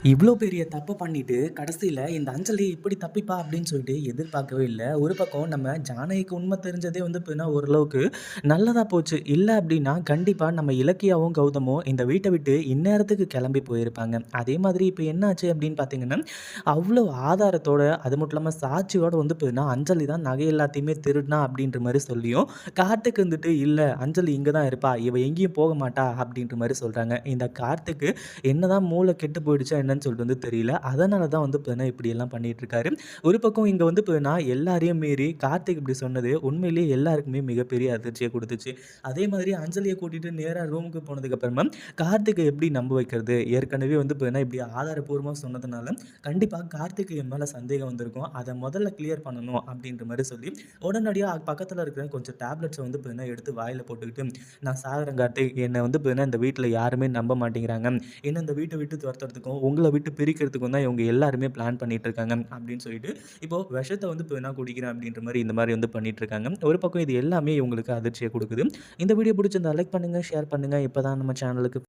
இவ்வளோ பெரிய தப்பை பண்ணிட்டு கடைசியில் இந்த அஞ்சலி இப்படி தப்பிப்பா அப்படின்னு சொல்லிட்டு எதிர்பார்க்கவே இல்லை. ஒரு பக்கம் நம்ம ஜானகிக்கு உண்மை தெரிஞ்சதே வந்து பார்த்தீங்கன்னா ஓரளவுக்கு நல்லதாக போச்சு. இல்லை அப்படின்னா கண்டிப்பாக நம்ம இலக்கியாவும் கௌதமும் இந்த வீட்டை விட்டு இந்நேரத்துக்கு கிளம்பி போயிருப்பாங்க. அதே மாதிரி இப்போ என்னாச்சு அப்படின்னு பார்த்தீங்கன்னா அவ்வளோ ஆதாரத்தோட அது மட்டும் இல்லாமல் சாட்சியோடு வந்து பார்த்தீங்கன்னா அஞ்சலி தான் நகை எல்லாத்தையுமே திருடினா அப்படின்ற மாதிரி சொல்லியும் கார்த்திக் வந்துட்டு இல்லை அஞ்சலி இங்கே தான் இருப்பா இவ எங்கேயும் போக மாட்டா அப்படின்ற மாதிரி சொல்கிறாங்க இந்த கார்த்திக்கு என்னதான் மூளை கெட்டு போயிடுச்சு என்னன்னு சொல்லிட்டு வந்து தெரியல. அதனால தான் வந்து பார்த்தீங்கன்னா இப்படியெல்லாம் பண்ணிட்டு இருக்காரு. ஒரு பக்கம் இங்கே வந்து பார்த்தீங்கன்னா எல்லாரையும் மீறி கார்த்திக் இப்படி சொன்னது உண்மையிலேயே எல்லாருக்குமே மிகப்பெரிய அதிர்ச்சியை கொடுத்துச்சு. அதே மாதிரி அஞ்சலியை கூட்டிகிட்டு நேராக ரூமுக்கு போனதுக்கப்புறமா கார்த்திகை எப்படி நம்ப வைக்கிறது? ஏற்கனவே வந்து பார்த்தீங்கன்னா இப்படி ஆதாரப்பூர்வமாக சொன்னதுனால கண்டிப்பாக கார்த்திகை என் மேலே சந்தேகம் வந்திருக்கும். அதை முதல்ல கிளியர் பண்ணணும் அப்படின்ற மாதிரி சொல்லி உடனடியாக பக்கத்தில் இருக்கிற கொஞ்சம் டேப்லெட்ஸை வந்து பார்த்தீங்கன்னா எடுத்து வாயில் போட்டுக்கிட்டு நான் சாகரன் கார்த்திக். என்னை வந்து பார்த்தீங்கன்னா இந்த வீட்டில் யாருமே நம்ப மாட்டேங்கிறாங்க. என்ன இந்த வீட்டை விட்டு துரத்துறதுக்கும் உங்களை விட்டு பிரிக்கிறதுக்கும் தான் இவங்க எல்லாருமே பிளான் பண்ணிட்டு இருக்காங்க அப்படின்னு சொல்லிட்டு இப்போ விஷத்தை வந்து இப்போ என்ன குடிக்கிறேன் அப்படின்ற மாதிரி இந்த மாதிரி வந்து பண்ணிட்டு இருக்காங்க ஒரு பக்கம் இது எல்லாமே இவங்களுக்கு அதிர்ச்சியை கொடுக்குது. இந்த வீடியோ பிடிச்சிருந்தா லைக் பண்ணுங்க ஷேர் பண்ணுங்க. இப்போ தான் நம்ம சேனலுக்கு